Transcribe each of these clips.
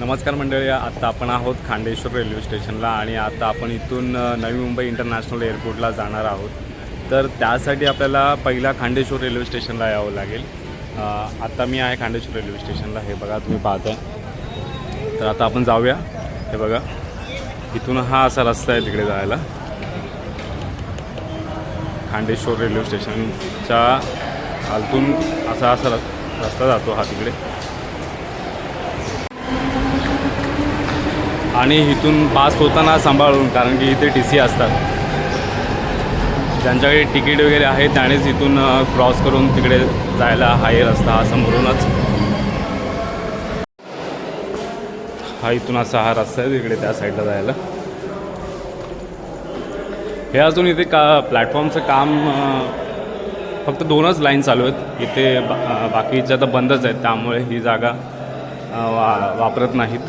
नमस्कार मंडळी आत्ता आपण आहोत खांडेश्वर रेल्वे स्टेशनला आणि आता आपण इथून नवी मुंबई इंटरनॅशनल एअरपोर्टला जाणार आहोत. तर त्यासाठी आपल्याला पहिला खांडेश्वर रेल्वे स्टेशनला यावं लागेल. आत्ता मी आहे खांडेश्वर रेल्वे स्टेशनला. हे बघा तुम्ही पाहताय. तर आता आपण जाऊया. हे बघा इथून हा असा रस्ता आहे तिकडे जायला. खांडेश्वर रेल्वे स्टेशनच्या खालतून असा असा रस्ता जातो हा तिकडे. आणि इथून पास होताना सांभाळून कारण की इथे टी सी असतात. ज्यांच्याकडे तिकीट वगैरे आहे त्यानेच इथून क्रॉस करून तिकडे जायला हाय रस्ता हा समोरूनच हा इथून असा हा रस्ता आहे तिकडे त्या साईडला जायला. हे अजून इथे का प्लॅटफॉर्मचं काम फक्त दोनच लाईन चालू आहेत. इथे बा बाकीच्या तर बंदच आहेत त्यामुळे ही जागा वा वापरत नाहीत.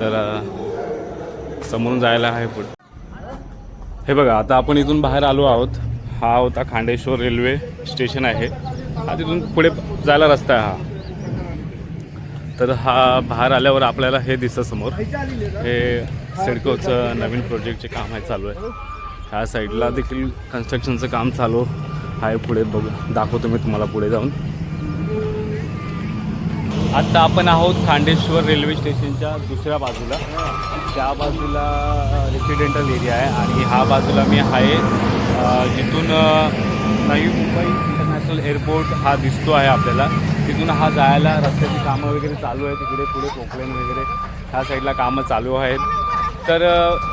तर समोरून जायला आहे पुढे. हे बघा आता आपण इथून बाहेर आलो आहोत. हा होता खांडेश्वर रेल्वे स्टेशन आहे. हा तिथून पुढे जायला रस्ता आहे हा. तर हा बाहेर आल्यावर आपल्याला हे दिसतं समोर. हे सिडकोचं नवीन प्रोजेक्टचे काम आहे चालू आहे. ह्या साईडला देखील कन्स्ट्रक्शनचं काम चालू आहे पुढे बघ. दाखवतो मी तुम्हाला पुढे जाऊन. आत्ता आपण आहोत खांडेश्वर रेल्वे स्टेशनच्या दुसऱ्या बाजूला. त्या बाजूला रेसिडेंटल एरिया आहे आणि हा बाजूला मी आहे. जिथून नवी मुंबई इंटरनॅशनल एअरपोर्ट हा दिसतो आहे आपल्याला. तिथून हा जायला रस्त्याची कामं वगैरे चालू आहे तिकडे पुढे कोकलेन वगैरे ह्या साईडला कामं चालू आहेत. तर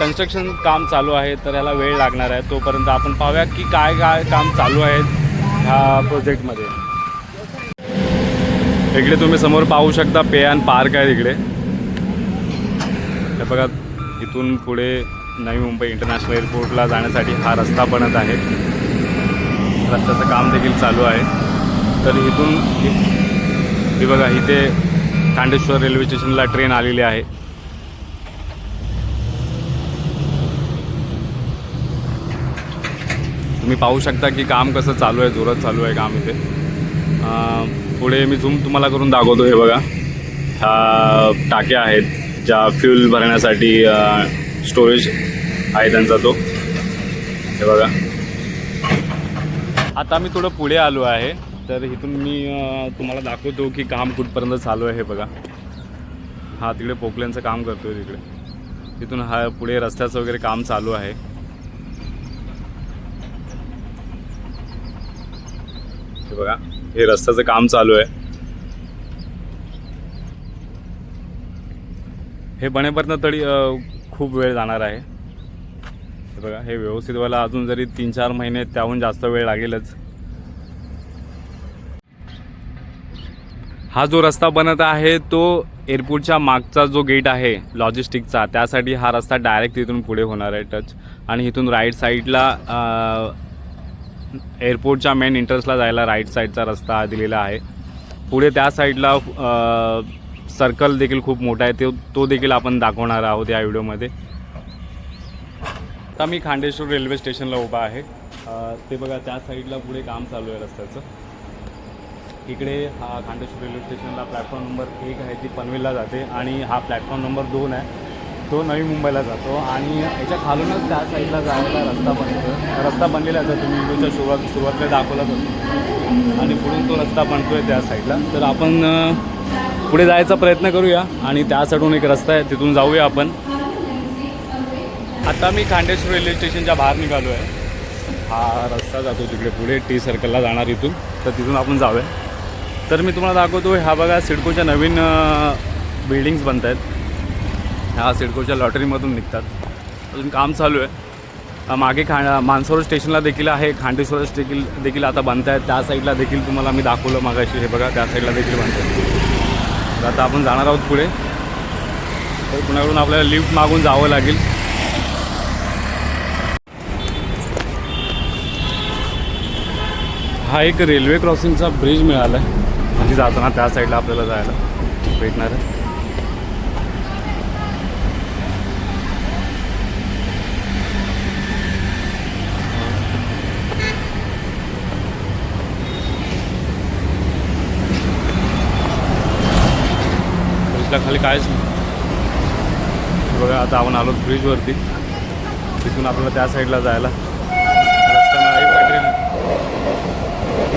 कन्स्ट्रक्शन काम चालू आहे तर याला वेळ लागणार आहे. तोपर्यंत आपण पाहूया की काय काय काम चालू आहेत ह्या प्रोजेक्टमध्ये इकडे तुम्ही समोर पाहू शकता पे पार्क आहे तिकडे हे बघा इथून पुढे नवी मुंबई इंटरनॅशनल एअरपोर्टला जाण्यासाठी हा रस्ता बनत आहे. रस्त्याचं काम देखील चालू आहे. तर इथून हे बघा इथे कांडेश्वर रेल्वे स्टेशनला ट्रेन आलेली आहे. तुम्ही पाहू शकता की काम कसं चालू आहे जोरात चालू आहे काम इथे. पुढे मी झूम तुम्हाला करून दाखवतो हे बघा. ह्या टाक्या आहेत ज्या फ्यूल भरण्यासाठी स्टोरेज आहे त्यांचा तो. हे बघा. आता मी थोडं पुढे आलो आहे. तर इथून मी तुम्हाला दाखवतो की काम कुठपर्यंत चालू आहे हे बघा. हा तिकडे पोकल्यांचं काम करतोय तिकडे. तिथून हा पुढे रस्त्याचं वगैरे काम चालू आहे. हे बघा हे रस्त्याचं काम चालू आहे. हे बनेपर्यंत तरी खूप वेळ जाणार आहे. हे बघा हे व्यवस्थित व्हायला अजून जरी तीन चार महिने त्याहून जास्त वेळ लागेलच. हा जो रस्ता बनत आहे तो एअरपोर्टच्या मागचा जो गेट आहे लॉजिस्टिकचा त्यासाठी हा रस्ता डायरेक्ट तिथून पुढे होणार आहे टच. आणि इथून राईट साईडला एअरपोर्टच्या मेन एंट्रन्सला जायला राईट साईडचा रस्ता दिलेला आहे. पुढे त्या साईडला सर्कल देखील खूप मोठा आहे. तो तो देखील आपण दाखवणार आहोत या व्हिडिओमध्ये आता मी खांडेश्वर रेल्वे स्टेशनला उभा आहे. ते बघा त्या साईडला पुढे काम चालू आहे रस्त्याचं. इकडे हा खांडेश्वर रेल्वे स्टेशनला प्लॅटफॉर्म नंबर एक आहे ती पनवेलला जाते. आणि हा प्लॅटफॉर्म नंबर दोन आहे. तो नवी मुंबईला जातो आणि याच्या खालूनच त्या साईडला जायला रस्ता बनतो. रस्ता बनलेला आहे तर तुम्ही व्हिडिओच्या सुरुवात सुरुवातीला दाखवलाच होतो आणि पुढून तो रस्ता बनतो आहे त्या साईडला तर आपण पुढे जायचा प्रयत्न करूया आणि त्या साईडून एक रस्ता आहे तिथून जाऊया आपण. आता मी खांडेश्वर रेल्वे स्टेशनच्या बाहेर निघालो आहे हा रस्ता जातो तिकडे पुढे टी सर्कलला जाणार इथून. तर तिथून आपण जाऊया. तर मी तुम्हाला दाखवतो ह्या बघा सिडकोच्या नवीन बिल्डिंग्स बनत आहेत ह्या सिडकोच्या लॉटरीमधून निघतात. अजून काम चालू आहे. मागे खा मानसरोवर स्टेशनला देखील आहे. खांडेश्वर देखील देखील आता बनत आहेत. त्या साईडला देखील तुम्हाला मी दाखवलं मागाशी. हे बघा त्या साईडला देखील बनत आहे तर आता आपण जाणार आहोत पुढे. तर कुणाकडून आपल्याला लिफ्ट मागून जावं लागेल. हा एक रेल्वे क्रॉसिंगचा ब्रिज मिळाला आहे म्हणजे जाताना त्या साईडला आपल्याला जायला भेटणार आहे. आपल्या खाली कायच नाही. बघा आता आपण आलो ब्रिजवरती. तिथून आपल्याला त्या साईडला जायला.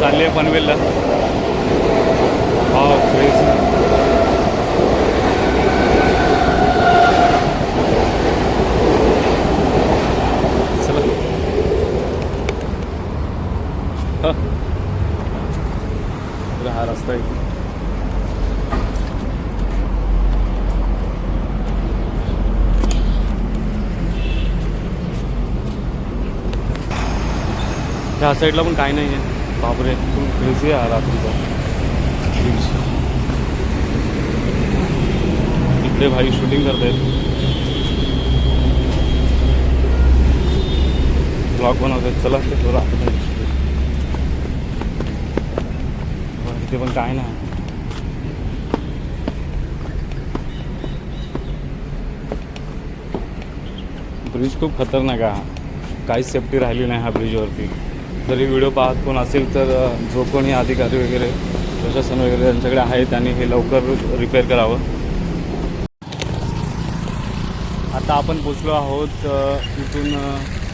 चालली आहे पनवेलला. हा फ्रीज त्या साईडला पण काही नाही आहे. बापरे खूप क्रेझी आहे रात्रीचा. इकडे भाई शूटिंग करतायत. ब्लॉग बनवतात चला ते थोडं आपण इथे पण काय नाही. ब्रिज खूप खतरनाक आहे. काहीच सेफ्टी राहिली नाही हा ब्रिजवरती जरी व्हिडिओ पाहत कोण असेल तर जो कोणी अधिकारी वगैरे प्रशासन वगैरे त्यांच्याकडे आहेत आणि हे लवकर रिपेअर करावं. आता आपण पोचलो आहोत इथून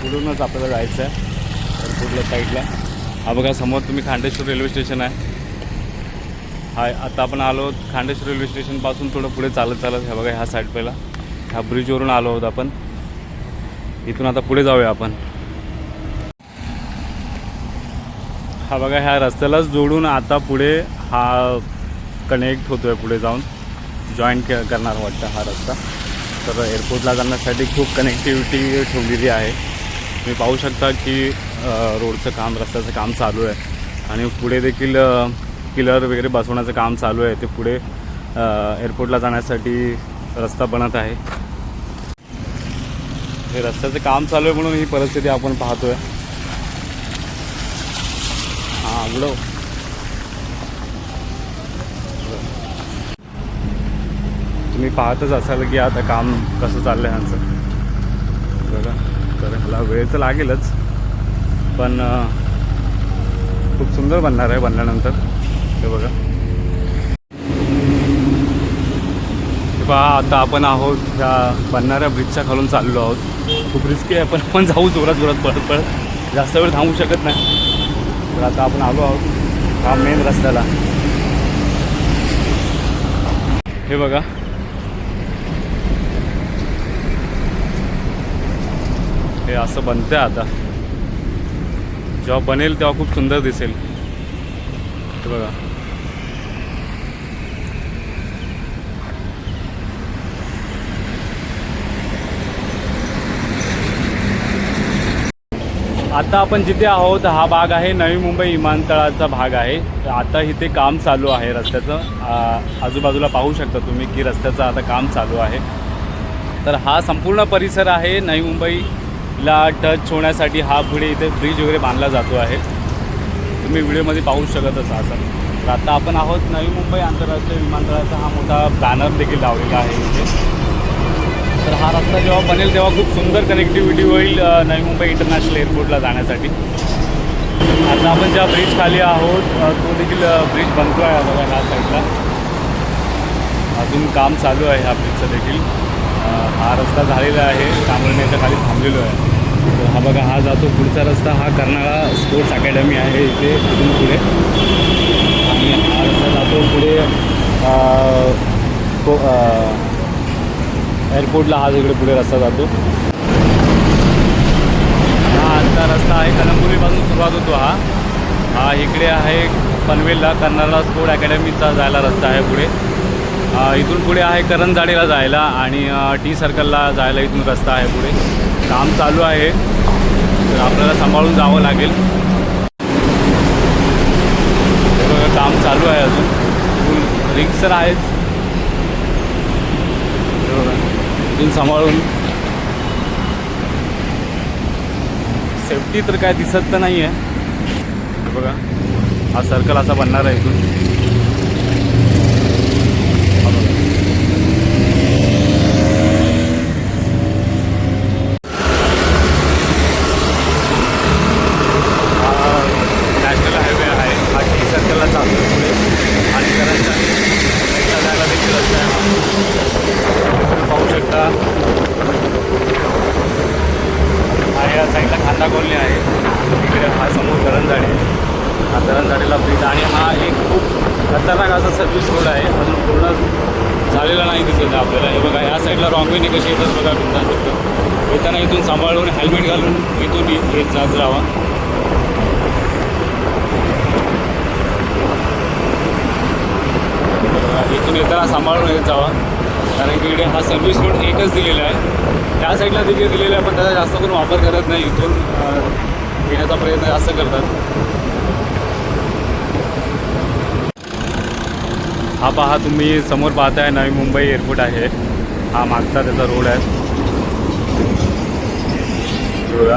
पुढूनच आपल्याला जायचं आहे कुठल्या साईडला हा बघा समोर तुम्ही खांडेश्वर रेल्वे स्टेशन आहे. हाय आता आपण आलो आहोत खांडेश्वर रेल्वे स्टेशनपासून थोडं पुढे चालत चालत ह्या बघा ह्या साईड पहिला. ह्या ब्रिजवरून आलो आहोत आपण. इथून आता पुढे जाऊया आपण. हा बघा ह्या रस्त्यालाच जोडून आता पुढे हा कनेक्ट होतो आहे पुढे जाऊन. जॉईन के करणार वाटतं हा रस्ता. तर एअरपोर्टला जाण्यासाठी खूप कनेक्टिव्हिटी ठेवलेली आहे. तुम्ही पाहू शकता की रोडचं काम रस्त्याचं काम चालू आहे. आणि पुढे देखील किलर वगैरे बसवण्याचं काम चालू आहे. ते पुढे एअरपोर्टला जाण्यासाठी रस्ता बनत आहे. हे रस्त्याचं काम चालू आहे म्हणून ही परिस्थिती आपण पाहतो आहे हां उडव तुम्ही पाहतच असाल की आता काम कसं चाललं आहे ह्यांचं. बघा तर ह्याला वेळ तर लागेलच. पण खूप सुंदर बनणार आहे बनल्यानंतर. हे बघा. हे पहा आता आपण आहोत ह्या बनणाऱ्या ब्रिजच्या खालून चाललो आहोत. खूप रिस्की आहे पण आपण जाऊ जोरात जोरात परत परत. जास्त वेळ थांबू शकत नाही. तर आता आपण आलो आहोत हा मेन रस्त्याला. हे बघा. हे असं बनतंय आता. जेव्हा बनेल तेव्हा खूप सुंदर दिसेल. हे बघा. आता आपण जिथे आहोत हा भाग आहे नवी मुंबई विमानतळाचा भाग आहे. आता इथे काम चालू आहे रस्त्याचं. आजूबाजूला पाहू शकता तुम्ही की रस्त्याचं आता काम चालू आहे. तर हा संपूर्ण परिसर आहे नवी मुंबईला टच होण्यासाठी. हा पुढे इथे ब्रिज वगैरे बांधला जातो आहे. तुम्ही व्हिडिओमध्ये पाहू शकतच असाल तर आता आपण आहोत नवी मुंबई आंतरराष्ट्रीय विमानतळाचा हा मोठा बॅनर देखील लावलेला आहे इथे. तर हा रस्ता जेव्हा बनेल तेव्हा खूप सुंदर कनेक्टिव्हिटी होईल नवी मुंबई इंटरनॅशनल एअरपोर्टला जाण्यासाठी. आता आपण ज्या ब्रिज खाली आहोत तो देखील ब्रिज बनतो आहे बघा ह्या साईडला अजून काम चालू आहे ह्या ब्रिजचं देखील. हा रस्ता झालेला आहे त्यामुळे मी याच्या खाली थांबलेलो आहे. तर हा बघा हा जातो पुढचा रस्ता हा कर्नाळा स्पोर्ट्स अकॅडमी आहे इथे इथून पुढे. आणि हा रस्ता जातो पुढे अ, को एअरपोर्टला हा इकडे पुढे रस्ता जातो. हा आता रस्ता आहे. कलंबुरीपासून सुरुवात होतो हा. हा इकडे आहे पनवेलला. कर्नाळा स्पोर्ट अकॅडमीचा जायला रस्ता आहे पुढे. इथून पुढे आहे करंजाडीला जायला आणि टी सर्कलला जायला इथून रस्ता आहे पुढे. काम चालू आहे. तर आपल्याला सांभाळून जावं लागेल. काम चालू आहे अजून. रिक्स तर आहेच हे बघा, इथून सांभाळून. सेफ्टी तर काय दिसत तर नाही आहे बघा हा सर्कल असा बनणार आहे इथून हा बघा. हा नॅशनल हायवे आहे हा टी सर्कलला चालतो पुढे आणि करायचा जायला देखील रस्ता आहे तुम्ही पाहू शकता धरणसाडीला ब्रिज आणि हा एक खूप खतरनाक असा सर्व्हिस रोड आहे अजून पूर्ण झालेला आपल्याला. हे बघा या साईडला रॉंगवेने कशी येतात बघा बिंदा शकतो येताना इथून सांभाळून हेल्मेट घालून इथून येत जात राहा इथून येताना सांभाळून येत जावा. कारण की इकडे हा सर्व्हिस रोड एकच दिलेला आहे. त्या साईडला देखील दिलेला आहे पण त्याचा जास्त करून वापर करत नाही. इथून येण्याचा प्रयत्न जास्त करतात. हा पहा तुम्ही समोर पाहताय नवी मुंबई एअरपोर्ट आहे. हा मागचा त्याचा रोड आहे. बघा.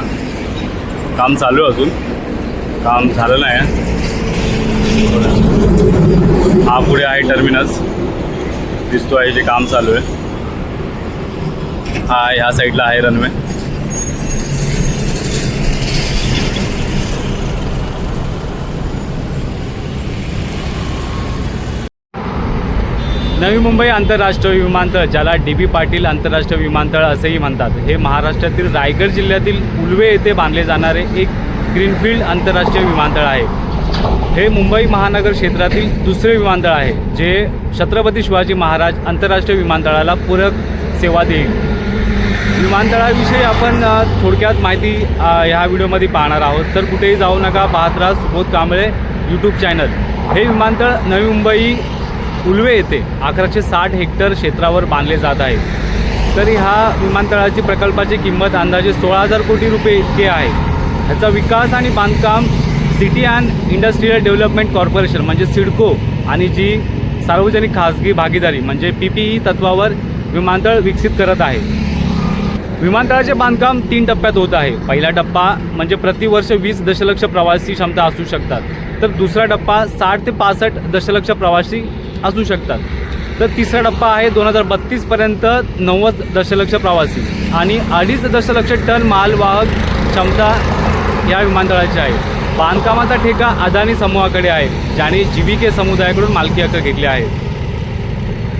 काम चालू आहे अजून. काम झालं नाही आहे. हा पुढे आहे टर्मिनस दिसतो आहे जे काम चालू आहे. हा ह्या साईडला आहे रनवे नवी मुंबई आंतरराष्ट्रीय विमानतळ ज्याला डी बी पाटील आंतरराष्ट्रीय विमानतळ असेही म्हणतात. हे महाराष्ट्रातील रायगड जिल्ह्यातील उलवे येथे बांधले जाणारे एक ग्रीनफील्ड आंतरराष्ट्रीय विमानतळ आहे. हे मुंबई महानगर क्षेत्रातील दुसरे विमानतळ आहे जे छत्रपती शिवाजी महाराज आंतरराष्ट्रीय विमानतळाला पूरक सेवा देईल. विमानतळाविषयी आपण थोडक्यात माहिती ह्या व्हिडिओमध्ये पाहणार आहोत. तर कुठेही जाऊ नका पाहत राहा सुबोध कांबळे यूट्यूब चॅनल हे विमानतळ नवी मुंबई उलवे येथे अकराशे साठ हेक्टर क्षेत्रावर बांधले जात आहे. तर ह्या विमानतळाची प्रकल्पाची किंमत अंदाजे सोळा हजार कोटी रुपये इतके आहे. ह्याचा विकास आणि बांधकाम city and industrial development corporation म्हणजे सिडको आणि जी सार्वजनिक खाजगी भागीदारी म्हणजे पी पी ई तत्वावर विमानतळ विकसित करत आहे. विमानतळाचे बांधकाम तीन टप्प्यात होत आहे. पहिला टप्पा म्हणजे प्रतिवर्ष वीस दशलक्ष प्रवासी क्षमता असू शकतात. तर दुसरा टप्पा साठ ते पासष्ट दशलक्ष प्रवासी असू शकतात. तर तिसरा टप्पा आहे दोन हजार बत्तीसपर्यंत नव्वद दशलक्ष प्रवासी आणि अडीच दशलक्ष टन मालवाहक क्षमता या विमानतळाची आहे. बांधकामाचा ठेका अदानी समूहाकडे आहे ज्याने जीविके समुदायाकडून मालकी हक्क घेतले आहे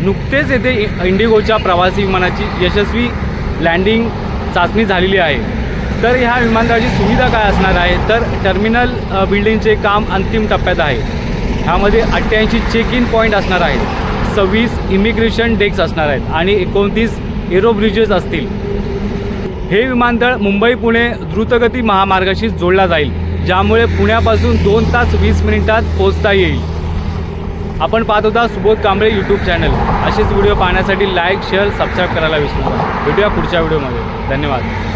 नुकतेच येथे इ- इंडिगोच्या प्रवासी विमानाची यशस्वी लँडिंग चाचणी झालेली आहे. तर ह्या विमानतळाची सुविधा काय असणार आहे? तर टर्मिनल बिल्डिंगचे काम अंतिम टप्प्यात आहे. ह्यामध्ये अठ्ठ्याऐंशी चेक इन पॉईंट असणार आहेत. सव्वीस इमिग्रेशन डेस्क असणार आहेत आणि एकोणतीस एरो ब्रिजेस असतील. हे विमानतळ मुंबई पुणे द्रुतगती महामार्गाशी जोडला जाईल ज्यामुळे पुण्यापासून दोन तास वीस मिनिटात पोहोचता येईल. आपण पाहत होता सुबोध कांबळे यूट्यूब चॅनल असेच व्हिडिओ पाहण्यासाठी लाईक शेअर सबस्क्राईब करायला विसरू नका. भेटूया पुढच्या व्हिडिओमध्ये धन्यवाद.